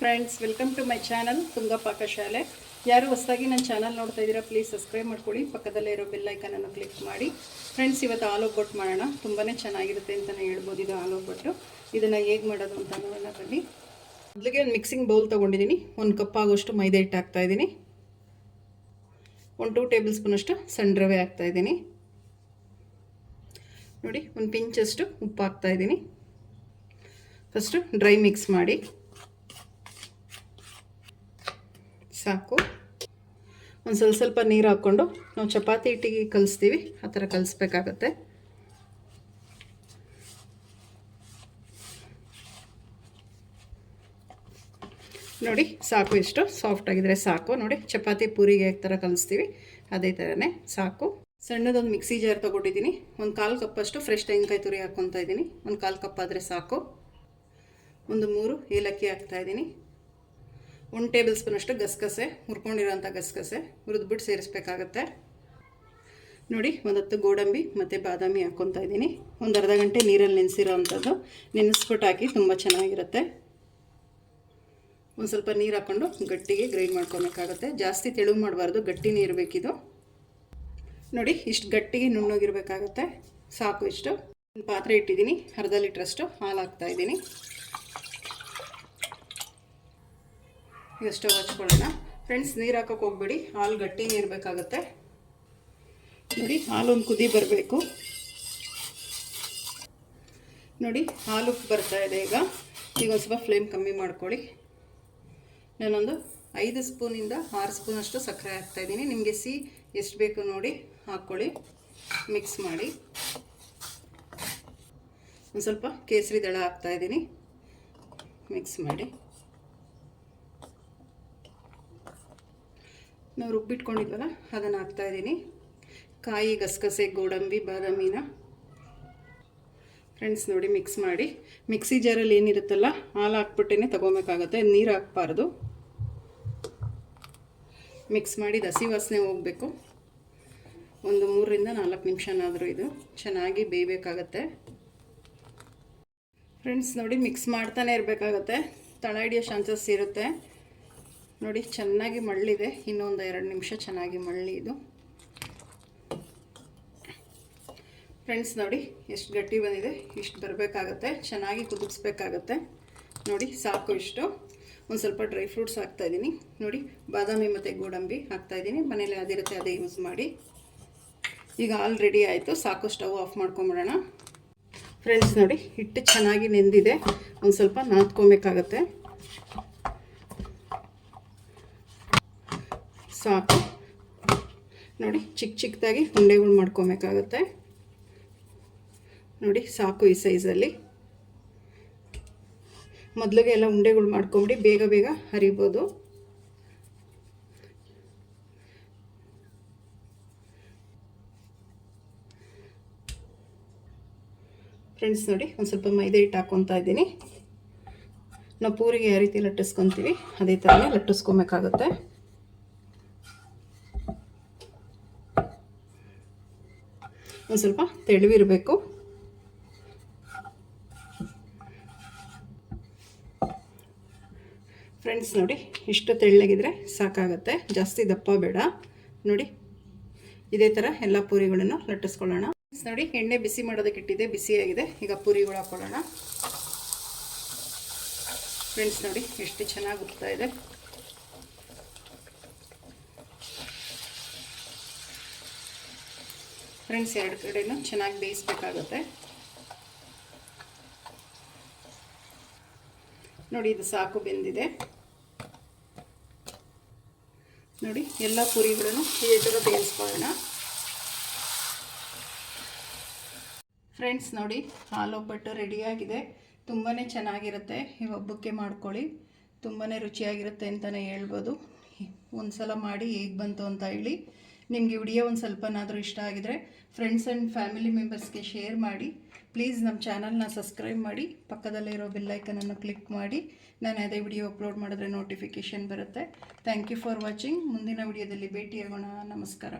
Friends welcome to my channel Tunga Pakashale ಯಾರು ಹೊಸದಾಗಿ ನನ್ನ ಚಾನಲ್ ನೋಡ್ತಾ ಇದ್ದೀರಾ ಪ್ಲೀಸ್ ಸಬ್ಸ್ಕ್ರೈಬ್ ಮಾಡ್ಕೊಳ್ಳಿ. ಪಕ್ಕದಲ್ಲೇ ಇರೋ ಬೆಲ್ ಅನ್ನು ಕ್ಲಿಕ್ ಮಾಡಿ. ಫ್ರೆಂಡ್ಸ್ ಇವತ್ತು ಆಲೂ ಒಬ್ಬಟ್ಟು ಮಾಡೋಣ. ತುಂಬಾ ಚೆನ್ನಾಗಿರುತ್ತೆ ಅಂತಲೇ ಹೇಳ್ಬೋದು ಇದು ಆಲೂ ಒಬ್ಬಟ್ಟು ಇದನ್ನು ಹೇಗೆ ಮಾಡೋದು ಅಂತ ನೋಡೋಣ, ಬನ್ನಿ. ಮೊದಲಿಗೆ ಒಂದು ಮಿಕ್ಸಿಂಗ್ ಬೌಲ್ ತೊಗೊಂಡಿದ್ದೀನಿ. ಒಂದು ಕಪ್ ಆಗೋಷ್ಟು ಮೈದಾ ಹಿಟ್ಟು ಹಾಕ್ತಾ ಇದ್ದೀನಿ. ಒಂದು ಟೂ ಟೇಬಲ್ ಸ್ಪೂನಷ್ಟು ಸಣ್ಣ ರವೆ ಹಾಕ್ತಾ ಇದ್ದೀನಿ. ನೋಡಿ, ಒಂದು ಪಿಂಚಷ್ಟು ಉಪ್ಪು ಹಾಕ್ತಾ ಇದ್ದೀನಿ. ಫಸ್ಟು ಡ್ರೈ ಮಿಕ್ಸ್ ಮಾಡಿ. ಸಾಕು. ಒಂದು ಸ್ವಲ್ಪ ಸ್ವಲ್ಪ ನೀರು ಹಾಕ್ಕೊಂಡು ನಾವು ಚಪಾತಿ ಹಿಟ್ಟಿಗೆ ಕಲಿಸ್ತೀವಿ. ಆ ಥರ ಕಲಿಸ್ಬೇಕಾಗತ್ತೆ. ನೋಡಿ, ಸಾಕು ಇಷ್ಟು. ಸಾಫ್ಟ್ ಆಗಿದ್ರೆ ಸಾಕು. ನೋಡಿ, ಚಪಾತಿ ಪೂರಿಗೆ ಯಾವ ಥರ ಕಲಿಸ್ತೀವಿ. ಅದೇ ಥರನೇ ಸಾಕು. ಸಣ್ಣದೊಂದು ಮಿಕ್ಸಿ ಜಾರ್ ತೊಗೊಂಡಿದ್ದೀನಿ. ಒಂದು ಕಾಲು ಕಪ್ಪಷ್ಟು ಫ್ರೆಶ್ ತೆಂಗಿನಕಾಯಿ ತುರಿ ಹಾಕ್ಕೊತಾ ಇದ್ದೀನಿ. ಒಂದು ಕಾಲು ಕಪ್ ಆದರೆ ಸಾಕು. ಒಂದು ಮೂರು ಏಲಕ್ಕಿ ಹಾಕ್ತಾಯಿದ್ದೀನಿ ಒಂದು ಟೇಬಲ್ ಸ್ಪೂನಷ್ಟು ಗಸಗಸೆ, ಹುರ್ಕೊಂಡಿರೋಂಥ ಗಸಗಸೆ ಹುರಿದ್ಬಿಟ್ಟು ಸೇರಿಸ್ಬೇಕಾಗತ್ತೆ. ನೋಡಿ ಒಂದತ್ತು ಗೋಡಂಬಿ ಮತ್ತು ಬಾದಾಮಿ ಹಾಕ್ಕೊತಾ ಇದ್ದೀನಿ. ಒಂದು ಅರ್ಧ ಗಂಟೆ ನೀರಲ್ಲಿ ನೆನೆಸಿರೋ ಅಂಥದ್ದು ನೆನೆಸ್ಬಿಟ್ಟು ಹಾಕಿ ತುಂಬ ಚೆನ್ನಾಗಿರುತ್ತೆ. ಒಂದು ಸ್ವಲ್ಪ ನೀರು ಹಾಕ್ಕೊಂಡು ಗಟ್ಟಿಗೆ ಗ್ರೈಂಡ್ ಮಾಡ್ಕೊಬೇಕಾಗುತ್ತೆ ಜಾಸ್ತಿ ತೆಳು ಮಾಡಬಾರ್ದು ಗಟ್ಟಿನೇ ಇರಬೇಕಿದು ನೋಡಿ, ಇಷ್ಟು ಗಟ್ಟಿಗೆ ನುಣ್ಣೋಗಿರಬೇಕಾಗತ್ತೆ. ಸಾಕು ಇಷ್ಟು. ಒಂದು ಪಾತ್ರೆ ಇಟ್ಟಿದ್ದೀನಿ, ಅರ್ಧ ಲೀಟ್ರಷ್ಟು ಹಾಲು ಹಾಕ್ತಾಯಿದ್ದೀನಿ ಈಗ ಸ್ಟವ್ ಹಚ್ಕೊಳ್ಳೋಣ ಫ್ರೆಂಡ್ಸ್ ನೀರು ಹಾಕೋಕೆ ಹೋಗ್ಬೇಡಿ. ಹಾಲು ಗಟ್ಟಿನೇ ಇರಬೇಕಾಗತ್ತೆ ನೋಡಿ ಹಾಲು ಒಂದು ಕುದಿ ಬರಬೇಕು. ನೋಡಿ, ಹಾಲು ಬರ್ತಾ ಇದೆ ಈಗ. ಈಗ ಒಂದು ಸ್ವಲ್ಪ ಫ್ಲೇಮ್ ಕಮ್ಮಿ ಮಾಡ್ಕೊಳ್ಳಿ. ನಾನೊಂದು ಐದು ಸ್ಪೂನಿಂದ ಆರು ಸ್ಪೂನಷ್ಟು ಸಕ್ಕರೆ ಹಾಕ್ತಾಯಿದ್ದೀನಿ ನಿಮಗೆ ಸಿಹಿ ಎಷ್ಟು ಬೇಕು ನೋಡಿ ಹಾಕ್ಕೊಳ್ಳಿ. ಮಿಕ್ಸ್ ಮಾಡಿ. ಒಂದು ಸ್ವಲ್ಪ ಕೇಸರಿ ದಳ ಹಾಕ್ತಾಯಿದ್ದೀನಿ ಮಿಕ್ಸ್ ಮಾಡಿ. ನಾವು ರುಬ್ಬಿಟ್ಕೊಂಡಿದ್ವಲ್ಲ, ಅದನ್ನು ಹಾಕ್ತಾಯಿದ್ದೀನಿ ಕಾಯಿ, ಗಸಗಸೆ, ಗೋಡಂಬಿ, ಬಾದಾಮಿನ. ಫ್ರೆಂಡ್ಸ್ ನೋಡಿ ಮಿಕ್ಸ್ ಮಾಡಿ. ಮಿಕ್ಸಿ ಜಾರಲ್ಲಿ ಏನಿರುತ್ತಲ್ಲ, ಹಾಲು ಹಾಕ್ಬಿಟ್ಟೇ ತೊಗೊಬೇಕಾಗತ್ತೆ. ನೀರು ಹಾಕ್ಬಾರ್ದು. ಮಿಕ್ಸ್ ಮಾಡಿ ಹಸಿ ವಾಸನೆ ಹೋಗಬೇಕು. ಒಂದು ಮೂರರಿಂದ ನಾಲ್ಕು ನಿಮಿಷನಾದರೂ ಇದು ಚೆನ್ನಾಗಿ ಬೇಯಬೇಕಾಗತ್ತೆ. ಫ್ರೆಂಡ್ಸ್ ನೋಡಿ ಮಿಕ್ಸ್ ಮಾಡ್ತಾನೆ ಇರಬೇಕಾಗತ್ತೆ. ತಳ ಹಿಡಿಯೋ ಚಾನ್ಸಸ್ ಇರುತ್ತೆ. ನೋಡಿ, ಚೆನ್ನಾಗಿ ಮಳ್ಳಿದೆ. ಇನ್ನೊಂದು ಎರಡು ನಿಮಿಷ ಚೆನ್ನಾಗಿ ಮಳ್ಳಿ ಇದು. ಫ್ರೆಂಡ್ಸ್ ನೋಡಿ, ಎಷ್ಟು ಗಟ್ಟಿ ಬಂದಿದೆ. ಇಷ್ಟು ಬರಬೇಕಾಗತ್ತೆ. ಚೆನ್ನಾಗಿ ಕುದಿಸ್ಬೇಕಾಗತ್ತೆ. ನೋಡಿ, ಸಾಕು ಇಷ್ಟು. ಒಂದು ಸ್ವಲ್ಪ ಡ್ರೈ ಫ್ರೂಟ್ಸ್ ಹಾಕ್ತಾಯಿದ್ದೀನಿ ನೋಡಿ, ಬಾದಾಮಿ ಮತ್ತು ಗೋಡಂಬಿ ಹಾಕ್ತಾಯಿದ್ದೀನಿ ಮನೇಲಿ ಅದಿರುತ್ತೆ, ಅದೇ ಯೂಸ್ ಮಾಡಿ. ಈಗ ಆಲ್ ರೆಡಿ ಆಯಿತು. ಸಾಕು ಸ್ಟವ್ ಆಫ್ ಮಾಡ್ಕೊಂಬಿಡೋಣ. ಫ್ರೆಂಡ್ಸ್ ನೋಡಿ, ಹಿಟ್ಟು ಚೆನ್ನಾಗಿ ನೆಂದಿದೆ. ಒಂದು ಸ್ವಲ್ಪ ನಾದ್ಕೊಬೇಕಾಗತ್ತೆ. ಸಾಕು. ನೋಡಿ ಚಿಕ್ಕ ಚಿಕ್ಕದಾಗಿ ಉಂಡೆಗಳು ಮಾಡ್ಕೊಬೇಕಾಗತ್ತೆ. ನೋಡಿ, ಸಾಕು ಈ ಸೈಜಲ್ಲಿ. ಮೊದಲಿಗೆ ಎಲ್ಲ ಉಂಡೆಗಳು ಮಾಡ್ಕೊಂಬಿಡಿ, ಬೇಗ ಬೇಗ ಹರಿಬೋದು. ಫ್ರೆಂಡ್ಸ್, ನೋಡಿ, ಒಂದು ಸ್ವಲ್ಪ ಮೈದೆ ಹಿಟ್ಟು ಹಾಕ್ಕೊತಾ ಇದ್ದೀನಿ. ನಾವು ಪೂರಿಗೆ ಯಾವ ರೀತಿ ಲಟ್ಟಿಸ್ಕೊತೀವಿ, ಅದೇ ಥರನೇ ಲಟ್ಟಿಸ್ಕೊಬೇಕಾಗುತ್ತೆ. ಒಂದು ಸ್ವಲ್ಪ ತೆಳುವಿರಬೇಕು ಫ್ರೆಂಡ್ಸ್ ನೋಡಿ, ಇಷ್ಟು ತೆಳ್ಳಗಿದ್ರೆ ಸಾಕಾಗುತ್ತೆ. ಜಾಸ್ತಿ ದಪ್ಪ ಬೇಡ. ನೋಡಿ, ಇದೇ ಥರ ಎಲ್ಲ ಪೂರಿಗಳನ್ನು ಲಟ್ಟಿಸ್ಕೊಳ್ಳೋಣ. ನೋಡಿ, ಎಣ್ಣೆ ಬಿಸಿ ಮಾಡೋದಕ್ಕೆ ಇಟ್ಟಿದೆ ಬಿಸಿಯಾಗಿದೆ. ಈಗ ಪೂರಿಗಳು ಹಾಕ್ಕೊಳ್ಳೋಣ ಫ್ರೆಂಡ್ಸ್ ನೋಡಿ, ಎಷ್ಟು ಚೆನ್ನಾಗಿ ಉಪ್ತಾ ಇದೆ. ಫ್ರೆಂಡ್ಸ್, ಎರಡು ಕಡೆನೂ ಚೆನ್ನಾಗಿ ಬೇಯಿಸ್ಬೇಕಾಗುತ್ತೆ. ನೋಡಿ, ಇದು ಸಾಕು ಬೆಂದಿದೆ. ನೋಡಿ, ಎಲ್ಲ ಪುರಿಗಳನ್ನು ಈ ಥರ ಬೇಯಿಸ್ಕೊಳ್ಳೋಣ. ಫ್ರೆಂಡ್ಸ್, ನೋಡಿ ಹಾಲೊಬ್ಬಟ್ಟು ರೆಡಿಯಾಗಿದೆ. ತುಂಬಾ ಚೆನ್ನಾಗಿರುತ್ತೆ. ಈ ಹಬ್ಬಕ್ಕೆ ಮಾಡ್ಕೊಳ್ಳಿ. ತುಂಬಾ ರುಚಿಯಾಗಿರುತ್ತೆ ಅಂತಲೇ ಹೇಳ್ಬೋದು. ಒಂದು ಸಲ ಮಾಡಿ ಹೇಗೆ ಬಂತು ಅಂತ ಹೇಳಿ. ನಿಮಗೆ ವಿಡಿಯೋ ಒಂದು ಸ್ವಲ್ಪನಾದರೂ ಇಷ್ಟ ಆಗಿದರೆ ಫ್ರೆಂಡ್ಸ್ ಆ್ಯಂಡ್ ಫ್ಯಾಮಿಲಿ ಮೆಂಬರ್ಸ್ಗೆ ಶೇರ್ ಮಾಡಿ. ಪ್ಲೀಸ್ ನಮ್ಮ ಚಾನಲ್ನ ಸಬ್ಸ್ಕ್ರೈಬ್ ಮಾಡಿ. ಪಕ್ಕದಲ್ಲೇ ಇರೋ ಬೆಲ್ಲೈಕನನ್ನು ಕ್ಲಿಕ್ ಮಾಡಿ. ನಾನು ಅದೇ ವಿಡಿಯೋ ಅಪ್ಲೋಡ್ ಮಾಡಿದ್ರೆ ನೋಟಿಫಿಕೇಷನ್ ಬರುತ್ತೆ. ಥ್ಯಾಂಕ್ ಯು ಫಾರ್ ವಾಚಿಂಗ್ ಮುಂದಿನ ವಿಡಿಯೋದಲ್ಲಿ ಭೇಟಿಯಾಗೋಣ. ನಮಸ್ಕಾರ.